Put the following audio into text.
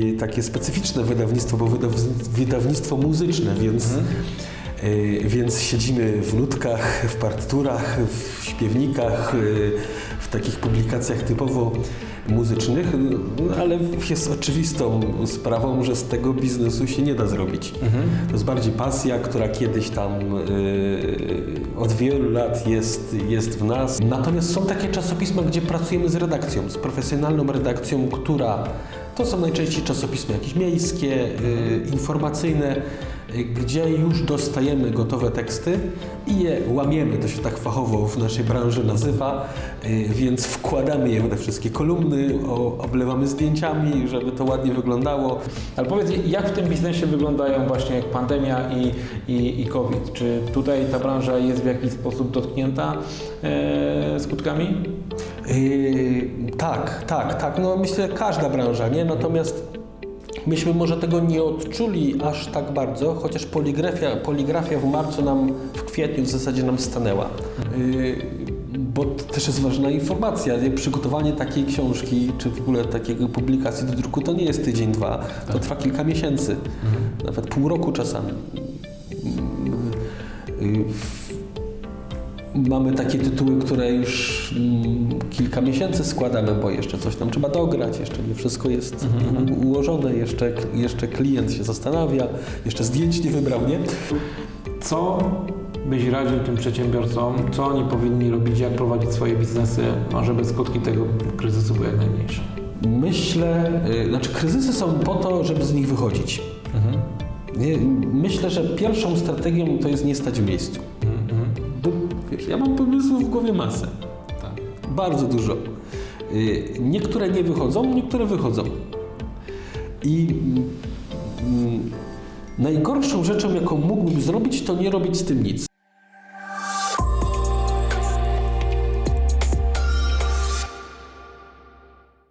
I takie specyficzne wydawnictwo, bo wydaw, wydawnictwo muzyczne, więc, y, więc siedzimy w nutkach, w partyturach, w śpiewnikach, y, w takich publikacjach typowo muzycznych, no, ale jest oczywistą sprawą, że z tego biznesu się nie da zrobić. To jest bardziej pasja, która kiedyś tam y, od wielu lat jest, jest w nas. Natomiast są takie czasopisma, gdzie pracujemy z redakcją, z profesjonalną redakcją, która to są najczęściej czasopisma jakieś miejskie, y, informacyjne, y, gdzie już dostajemy gotowe teksty i je łamiemy, to się tak fachowo w naszej branży nazywa, y, więc wkładamy je w te wszystkie kolumny, oblewamy zdjęciami, żeby to ładnie wyglądało. Ale powiedz, jak w tym biznesie wyglądają właśnie pandemia i, i, i COVID? Czy tutaj ta branża jest w jakiś sposób dotknięta e, skutkami? Yy, tak, tak, tak. No myślę, każda branża, nie? Natomiast myśmy może tego nie odczuli aż tak bardzo, chociaż poligrafia, poligrafia w marcu nam, w kwietniu w zasadzie nam stanęła. Yy, bo to też jest ważna informacja. nie? Przygotowanie takiej książki, czy w ogóle takiej publikacji do druku, to nie jest tydzień, dwa. To trwa kilka miesięcy, nawet pół roku czasami. Mamy takie tytuły, które już mm, kilka miesięcy składamy, bo jeszcze coś tam trzeba dograć, jeszcze nie wszystko jest u- ułożone, jeszcze, jeszcze klient się zastanawia, jeszcze zdjęć nie wybrał, nie? Co byś radził tym przedsiębiorcom? Co oni powinni robić? Jak prowadzić swoje biznesy, żeby skutki tego kryzysu były jak najmniejsze? Myślę, y, znaczy kryzysy są po to, żeby z nich wychodzić. Nie, myślę, że pierwszą strategią to jest nie stać w miejscu. Wiesz, ja mam pomysłów w głowie masę. Tak. Bardzo dużo. Y, Niektóre nie wychodzą, niektóre wychodzą. I mm, najgorszą rzeczą, jaką mógłbym zrobić, to nie robić z tym nic.